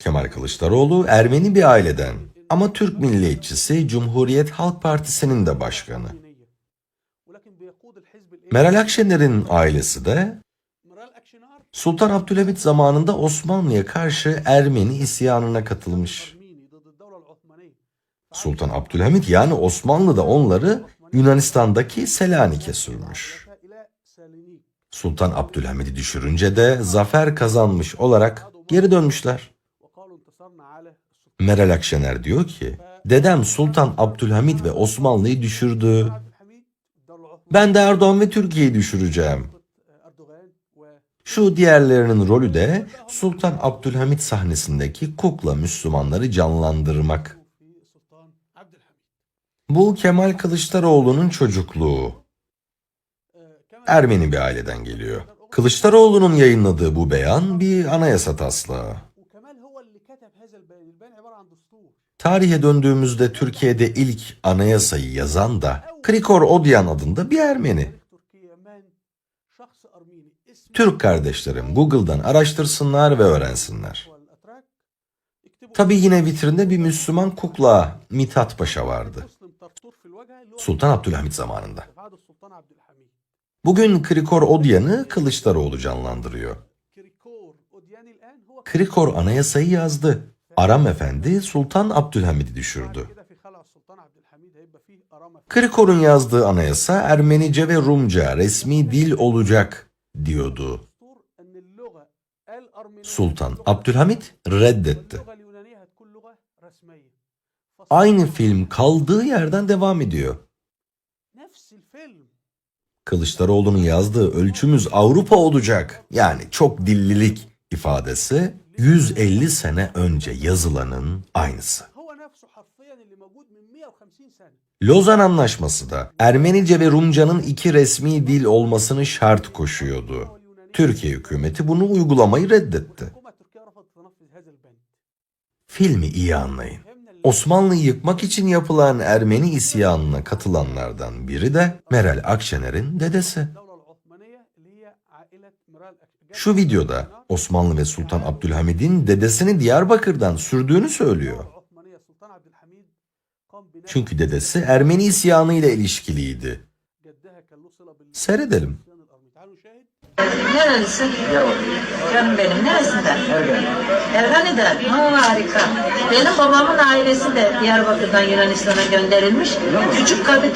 Kemal Kılıçdaroğlu Ermeni bir aileden ama Türk milliyetçisi Cumhuriyet Halk Partisi'nin de başkanı. Meral Akşener'in ailesi de Sultan Abdülhamit zamanında Osmanlı'ya karşı Ermeni isyanına katılmış. Sultan Abdülhamit yani Osmanlı da onları Yunanistan'daki Selanik'e sürmüş. Sultan Abdülhamid'i düşürünce de zafer kazanmış olarak geri dönmüşler. Meral Akşener diyor ki, dedem Sultan Abdülhamit ve Osmanlı'yı düşürdü. Ben de Erdoğan ve Türkiye'yi düşüreceğim. Şu diğerlerinin rolü de Sultan Abdülhamit sahnesindeki kukla Müslümanları canlandırmak. Bu Kemal Kılıçdaroğlu'nun çocukluğu. Ermeni bir aileden geliyor. Kılıçdaroğlu'nun yayınladığı bu beyan bir anayasa taslağı. Tarihe döndüğümüzde Türkiye'de ilk anayasayı yazan da Krikor Odyan adında bir Ermeni. Türk kardeşlerim Google'dan araştırsınlar ve öğrensinler. Tabi yine vitrinde bir Müslüman kukla Mithat Paşa vardı. Sultan Abdülhamit zamanında. Bugün Krikor Odyan'ı Kılıçdaroğlu canlandırıyor. Krikor anayasayı yazdı. Aram Efendi Sultan Abdülhamid'i düşürdü. Krikor'un yazdığı anayasa Ermenice ve Rumca resmi dil olacak diyordu. Sultan Abdülhamit reddetti. Aynı film kaldığı yerden devam ediyor. Kılıçdaroğlu'nun yazdığı ölçümüz Avrupa olacak yani çok dillilik ifadesi 150 sene önce yazılanın aynısı. Lozan Anlaşması da Ermenice ve Rumca'nın iki resmi dil olmasını şart koşuyordu. Türkiye hükümeti bunu uygulamayı reddetti. Filmi iyi anlayın. Osmanlı'yı yıkmak için yapılan Ermeni isyanına katılanlardan biri de Meral Akşener'in dedesi. Şu videoda Osmanlı ve Sultan Abdülhamid'in dedesini Diyarbakır'dan sürdüğünü söylüyor. Çünkü dedesi Ermeni isyanı ile ilişkiliydi. Seyredelim. Neresi? Canım benim. Neresinden? Ergani'den. Ha, harika. Benim babamın ailesi de Diyarbakır'dan Yunanistan'a gönderilmiş. Küçük kadın.